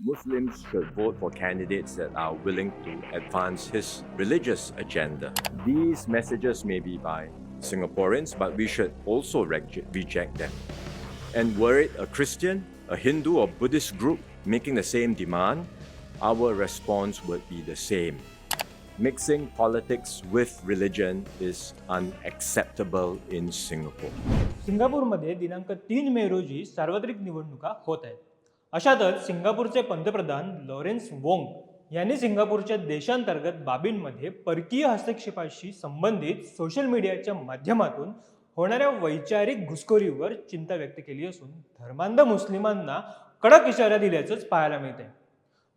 Muslims should vote for candidates that are willing to advance his religious agenda. These messages may be by Singaporeans, but we should also reg- reject them. And were it a Christian, a Hindu, or Buddhist group making the same demand, our response would be the same. Mixing politics with religion is unacceptable in Singapore. सिंगापूरमध्ये दिनांक तीन मे रोजी सार्वत्रिक निवडणुका होत आहेत अशातच सिंगापूरचे पंतप्रधान लॉरेन्स वोंग यांनी सिंगापूरच्या देशांतर्गत बाबींमध्ये परकीय हस्तक्षेपाशी संबंधित सोशल मीडियाच्या माध्यमातून होणाऱ्या वैचारिक घुसखोरीवर चिंता व्यक्त केली असून धर्मांध मुस्लिमांना कडक इशारा दिल्याचंच पाहायला मिळते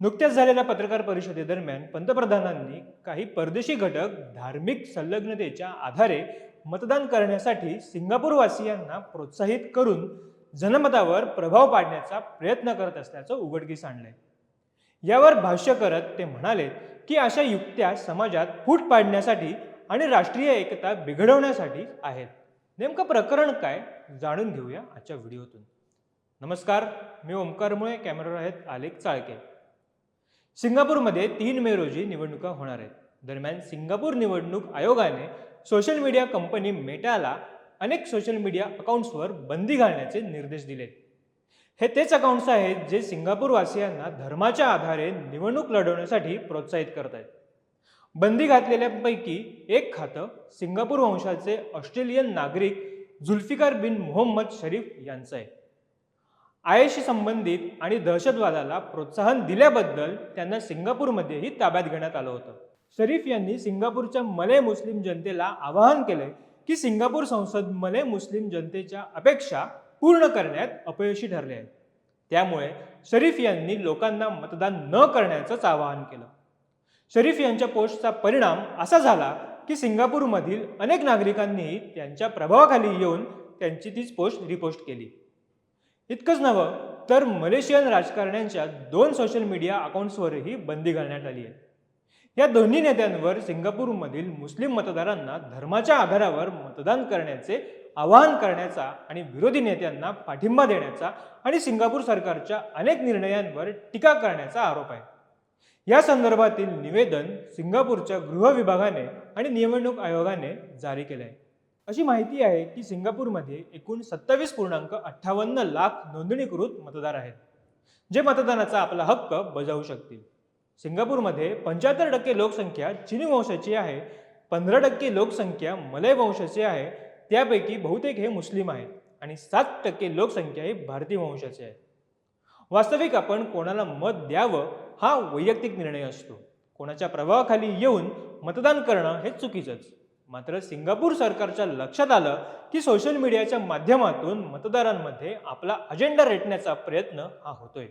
नुकत्याच झालेल्या पत्रकार परिषदेदरम्यान पंतप्रधानांनी काही परदेशी घटक धार्मिक संलग्नतेच्या आधारे मतदान करण्यासाठी सिंगापूरवासियांना प्रोत्साहित करून जनमतावर प्रभाव पाडण्याचा प्रयत्न करत असल्याचं उघडकीस आणलंय. यावर भाष्य करत ते म्हणाले की अशा युक्त्या समाजात फूट पाडण्यासाठी आणि राष्ट्रीय एकता बिघडवण्यासाठी आहेत. नेमकं प्रकरण काय जाणून घेऊया आजच्या व्हिडिओतून. नमस्कार मी ओमकार मुळे कॅमेरावर आहेत आलेख चाळके. सिंगापूरमध्ये तीन मे रोजी निवडणुका होणार आहेत. दरम्यान सिंगापूर निवडणूक आयोगाने सोशल मीडिया कंपनी मेटाला अनेक सोशल मीडिया अकाउंट्सवर बंदी घालण्याचे निर्देश दिलेत हे तेच अकाउंट्स आहेत जे सिंगापूरवासियांना धर्माच्या आधारे निवडणूक लढवण्यासाठी प्रोत्साहित करत आहेत बंदी घातलेल्यांपैकी एक खातं सिंगापूर वंशाचे ऑस्ट्रेलियन नागरिक जुल्फिकार बिन मोहम्मद शरीफ यांचं आहे. आयशी संबंधित आणि दहशतवादाला प्रोत्साहन दिल्याबद्दल त्यांना सिंगापूरमध्येही ताब्यात घेण्यात आलं होतं. शरीफ यांनी सिंगापूरच्या मलय मुस्लिम जनतेला आवाहन केलंय की सिंगापूर संसद मले मुस्लिम जनतेच्या अपेक्षा पूर्ण करण्यात अपयशी ठरले आहेत. त्यामुळे शरीफ यांनी लोकांना मतदान न करण्याचंच आवाहन केलं. शरीफ यांच्या पोस्टचा परिणाम असा झाला की सिंगापूरमधील अनेक नागरिकांनीही त्यांच्या प्रभावाखाली येऊन त्यांची तीच पोस्ट रिपोस्ट केली. इतकंच नव्हं तर मलेशियन राजकारण्यांच्या दोन सोशल मीडिया अकाउंट्सवरही बंदी घालण्यात आली आहे. या दोन्ही नेत्यांवर सिंगापूरमधील मुस्लिम मतदारांना धर्माच्या आधारावर मतदान करण्याचे आवाहन करण्याचा आणि विरोधी नेत्यांना पाठिंबा देण्याचा आणि सिंगापूर सरकारच्या अनेक निर्णयांवर टीका करण्याचा आरोप आहे. या संदर्भातील निवेदन सिंगापूरच्या गृह विभागाने आणि निवडणूक आयोगाने जारी केले आहे अशी माहिती आहे की सिंगापूरमध्ये एकूण सत्तावीस पूर्णांक अठ्ठावन्न लाख नोंदणीकृत मतदार आहेत जे मतदानाचा आपला हक्क बजावू शकतील. सिंगापूरमध्ये पंच्याहत्तर टक्के लोकसंख्या चिनी वंशाची आहे पंधरा टक्के लोकसंख्या मलय वंशाची आहे त्यापैकी बहुतेक हे मुस्लिम आहेत आणि सात टक्के लोकसंख्या ही भारतीय वंशाची आहे. वास्तविक आपण कोणाला मत द्यावं हा वैयक्तिक निर्णय असतो. कोणाच्या प्रभावाखाली येऊन मतदान करणं हे चुकीचंच. मात्र सिंगापूर सरकारच्या लक्षात आलं की सोशल मीडियाच्या माध्यमातून मतदारांमध्ये आपला अजेंडा रेटण्याचा प्रयत्न हा होतोय.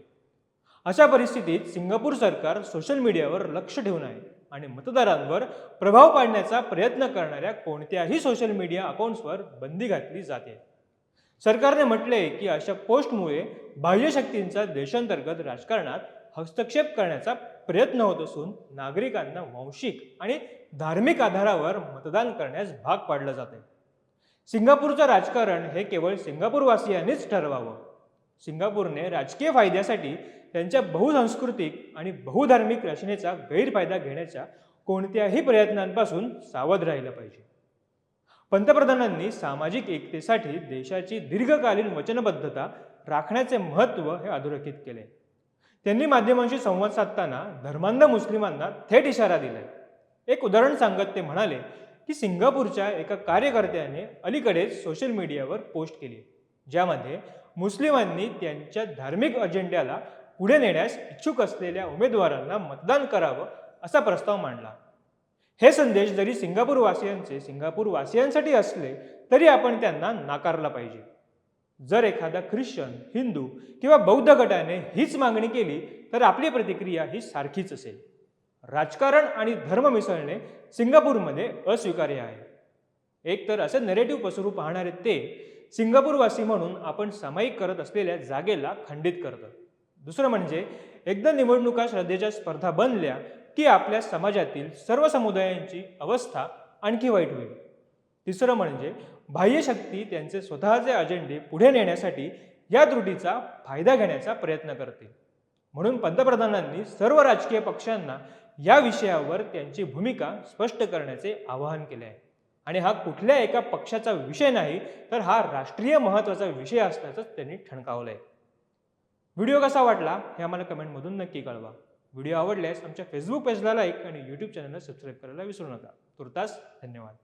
अशा परिस्थितीत सिंगापूर सरकार सोशल मीडियावर लक्ष ठेवून आहे आणि मतदारांवर प्रभाव पाडण्याचा प्रयत्न करणाऱ्या कोणत्याही सोशल मीडिया अकाउंट्सवर बंदी घातली जाते. सरकारने म्हटले की अशा पोस्टमुळे बाह्य शक्तींचा देशांतर्गत राजकारणात हस्तक्षेप करण्याचा प्रयत्न होत असून नागरिकांना वांशिक आणि धार्मिक आधारावर मतदान करण्यास भाग पाडलं जाते सिंगापूरचं राजकारण हे केवळ सिंगापूरवासियांनीच ठरवावं. सिंगापूरने राजकीय फायद्यासाठी त्यांच्या बहुसांस्कृतिक आणि बहुधार्मिक रचनेचा गैरफायदा घेण्याच्या कोणत्याही प्रयत्नांपासून सावध राहिलं पाहिजे. पंतप्रधानांनी सामाजिक एकतेसाठी देशाची दीर्घकालीन वचनबद्धता राखण्याचे महत्त्व हे अधोरेखित केले. त्यांनी माध्यमांशी संवाद साधताना धर्मांध मुस्लिमांना थेट इशारा दिलाय एक उदाहरण सांगत ते म्हणाले की सिंगापूरच्या एका कार्यकर्त्याने अलीकडेच सोशल मीडियावर पोस्ट केली ज्यामध्ये मुस्लिमांनी त्यांच्या धार्मिक अजेंड्याला पुढे नेण्यास इच्छुक असलेल्या उमेदवारांना मतदान करावं असा प्रस्ताव मांडला. हे संदेश जरी सिंगापूरवासियांचे सिंगापूरवासियांसाठी असले तरी आपण त्यांना नाकारला पाहिजे. जर एखादा ख्रिश्चन हिंदू किंवा बौद्ध गटाने हीच मागणी केली तर आपली प्रतिक्रिया ही सारखीच असेल. राजकारण आणि धर्म मिसळणे सिंगापूरमध्ये अस्वीकार्य आहे. एक तर असे नेरेटिव्ह पसरू पाहणारे ते सिंगापूरवासी म्हणून आपण सामायिक करत असलेल्या जागेला खंडित करतं. दुसरं म्हणजे एकदा निवडणुका श्रद्धेच्या स्पर्धा बनल्या की आपल्या समाजातील सर्व समुदायांची अवस्था आणखी वाईट होईल. तिसरं म्हणजे बाह्य शक्ती त्यांचे स्वतःचे अजेंडे पुढे नेण्यासाठी या त्रुटीचा फायदा घेण्याचा प्रयत्न करते म्हणून पंतप्रधानांनी सर्व राजकीय पक्षांना या विषयावर त्यांची भूमिका स्पष्ट करण्याचे आवाहन केले आहे. आणि हा कुठल्या एका पक्षाचा विषय नाही तर हा राष्ट्रीय महत्त्वाचा विषय असल्याचं त्यांनी ठणकावलं आहे व्हिडिओ कसा वाटला हे आम्हाला कमेंटमधून नक्की कळवा. व्हिडिओ आवडल्यास आमच्या फेसबुक पेजला लाईक आणि यूट्यूब चॅनलला सबस्क्राईब करायला विसरू नका. तुर्तास धन्यवाद.